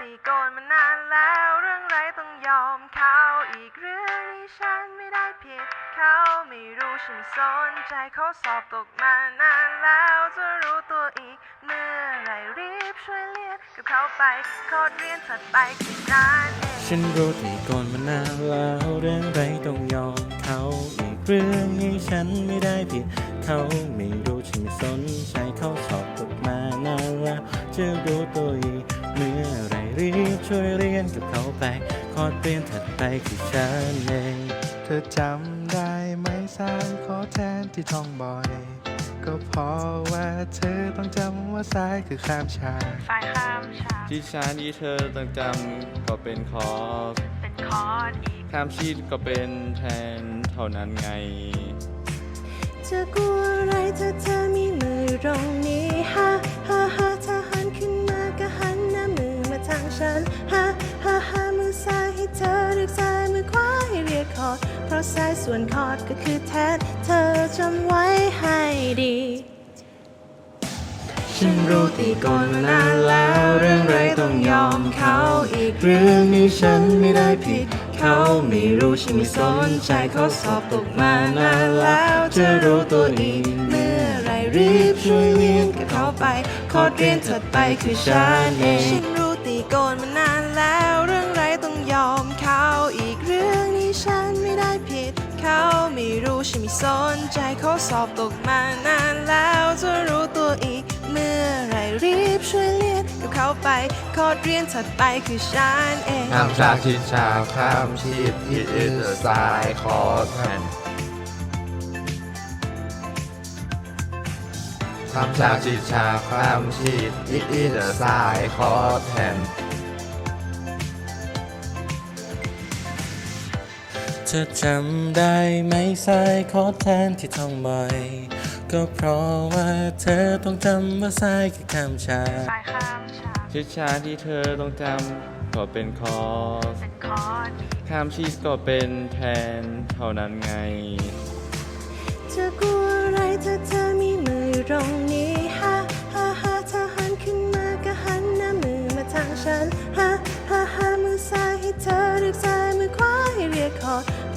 ตีโกนมานานแล้วเรื่องไรต้องยอมเขาอีกเรื่องนี้ฉันไม่ได้ผิดเขาไม่รู้ฉันไม่สนใจเขาสอบตกมานานแล้วจะรู้ตัวอีก เมื่อไรรีบช่วยเรียนกับเขาไปคอร์สเรียนถัดไปคือการเองฉันรู้ที่ก่อนมานานแล้วเรื่องไรต้องยอมเขาอีกเรื่องนี้ฉันไม่ได้ผิดเขาไม่รู้ฉันไม่สนใจเขาสอบตกมานานแล้วจะรู้ตัวอีก ช่วยเรียนกับเขาไปคอร์สเรียนถัดไปคือฉันเองเธอจำได้ไหมสายขอแทนที่ท่องบ่อย ก็เพราะว่าเธอต้องจำว่าซ้ายคือข้ามชายฝ่ายข้ามชาที่ช้าที่เธอต้องจำก็เป็นคอร์สเป็นคอร์สอีกข้ามชีตก็เป็นแทนเท่านั้นไงจะกลัวอะไรถ้าเธอมีมืออยู่ตรงนี้ ฉันฮ่าฮ่าฮ่ามือซ้ายให้เธอเรียกซ้ายมือขวาให้เรียกคอร์ดเพราะซ้ายส่วนคอร์ดก็คือแทนเธอจำไว้ให้ดี ฉันรู้ที่ก่อนมานานแล้วเรื่องไรต้องยอมเขาอีกเรื่องนี้ฉันไม่ได้ผิดเขาไม่รู้ฉันไม่สนใจเขาสอบตกมานานแล้วจะรู้ตัวเอีกเมื่อไรรีบช่วยเรียนกับเขาไปคอร์สเรียนถัดไปคือฉันเอง เขาไม่รู้ฉันไม่สนใจเขาสอบตกมานานแล้วจะรู้ตัวอีก เมื่อไรรีบช่วยเรียนกับเขาไปคอร์สเรียนถัดไปคือฉันเองข้ามชาชิดชาข้ามชีดอิดอิดสายคอแทนข้ามชาชิดชาข้ามชีดอิดอิดสายคอแทน ธอจำได้ไหมสายขอแทนที่ท่องบ่อย ก็เพราะว่าเธอต้องจำว่าสายคือคำชาสายข้ามชาชิดชาที่เธอต้องจำก็เป็นคอร์สเป็นคอร์สข้ามชีตก็เป็นแทนเท่านั้นไงจะกลัวอะไรถ้าเธอมีมืออยู่ตรงนี้ฮ่าฮ่าฮ่าถ้าหันขึ้นมาก็หันหน้ามือมาทางฉันฮ่าฮ่าฮ่า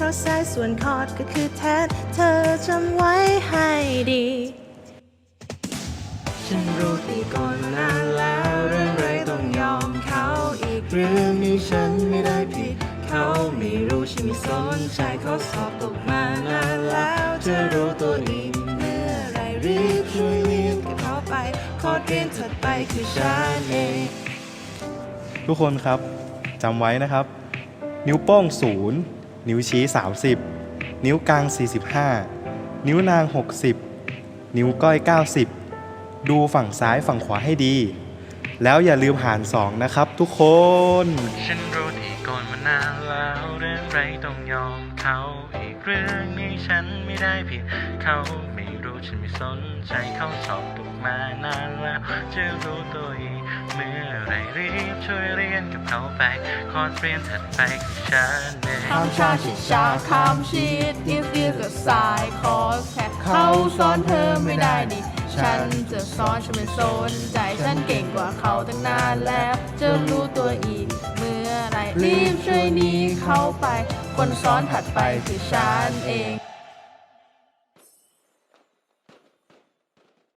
เพราะซ้ายส่วนคอร์ดก็คือแทนเธอจำไว้ให้ดี ฉันรู้ที่ก่อนนานแล้วเรื่องไรต้องยอมเขาอีก เรื่องนี้ฉันไม่ได้ผิด เขาไม่รู้ฉันไม่สนใจเขาสอบตกมานานแล้วจะรู้ตัวอีเมื่อไรรีบช่วยเรียนกับเขาไปคอร์ดเรียนถัดไปคือฉันเองทุกคนครับจำไว้นะครับ นิ้วโป้ง0นิ้ นิ้วชี้ 30 นิ้วกลาง 45 นิ้วนาง 60 นิ้วก้อย 90 ดูฝั่งซ้ายฝั่งขวาให้ดี แล้วอย่าลืมหาร 2 นะครับทุกคน ฉันรู้ที่ก่อนมานานแล้วเรื่องไรต้องยอมเขาอีกเรื่องนี้ฉันไม่ได้ผิดเขาไม่รู้ฉันไม่สนใจเขาสอบตกมานานแล้วจะรู้ตัวอีก เมื่อไรรีบช่วยเรียนกับเขาไป คอร์สเรียนถัดไปคือฉันเองข้ามชาชิดชาข้ามชีดอีฟอีฟกับสายคอสแค่เขาสอนเธอไม่ได้ดิฉันจะสอนฉันไม่สนใจฉันเก่งกว่าเขาตั้งนานแล้วจะรู้ตัวอีก เมื่อไรรีบช่วยหนี้เขาไป คนสอนถัดไปคือฉันเอง